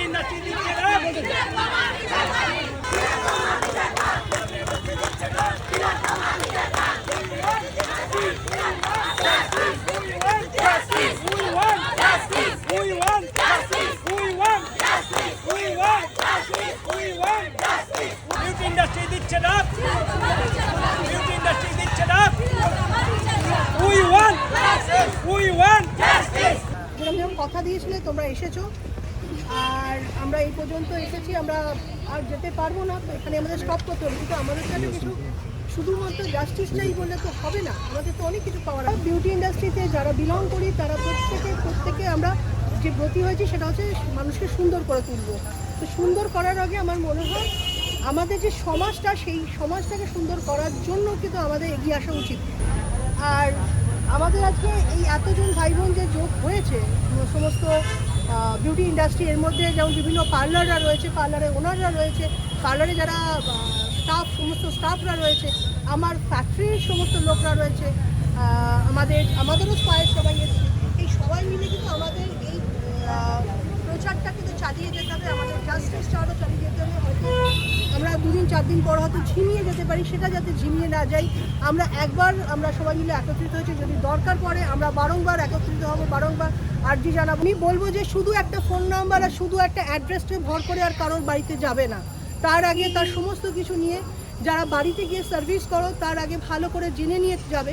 Industry দিচ্ছে কথা দিয়েছিলে, তোমরা এসেছ। আর আমরা এই পর্যন্ত এসেছি, আমরা আর যেতে পারব না। এখানে আমাদের স্টপ করতে হবে, কিন্তু আমাদের কাছে কিছু, শুধুমাত্র জাস্টিস চাই বললে তো হবে না। আমাদের তো অনেক কিছু পাওয়ার বিউটি ইন্ডাস্ট্রিতে যারা বিলং করি, তারা প্রত্যেকে প্রত্যেকে আমরা যে ব্রতী হয়েছি, সেটা হচ্ছে মানুষকে সুন্দর করে তুলবো। তো সুন্দর করার আগে আমার মনে হয়, আমাদের যে সমাজটা, সেই সমাজটাকে সুন্দর করার জন্য কিন্তু আমাদের এগিয়ে আসা উচিত। আর আমাদের আজকে এই এতজন ভাই বোন যে যোগ হয়েছে সমস্ত বিউটি ইন্ডাস্ট্রি এর মধ্যে যেমন বিভিন্ন পার্লাররা রয়েছে পার্লারে ওনাররা রয়েছে পার্লারে যারা স্টাফ সমস্ত স্টাফরা রয়েছে, আমার ফ্যাক্টরির সমস্ত লোকরা রয়েছে আমাদের, আমাদেরও স্পায়ের সবাই এসেছে। এই সবাই মিলে কিন্তু আমাদের এই প্রচারটা কিন্তু চালিয়ে যেতে হবে, আমাদের জাস্টিসটা আরও চালিয়ে যেতে হবে, হয়তো আমরা দুদিন, চার দিন পর হয়তো ঝিমিয়ে যেতে পারি, সেটা যাতে ঝিমিয়ে না যাই। আমরা একবার আমরা সবাই মিলে একত্রিত হয়েছি, যদি দরকার পড়ে আমরা বারংবার একত্রিত হব, বারংবার আর্জি জানাব। আমি বলব যে শুধু একটা ফোন নাম্বার আর শুধু একটা অ্যাড্রেসকে ভর করে আর কারোর বাড়িতে যাবে না। তার আগে তার সমস্ত কিছু নিয়ে যারা বাড়িতে গিয়ে সার্ভিস করো, তার আগে ভালো করে জেনে নিয়ে যাবে।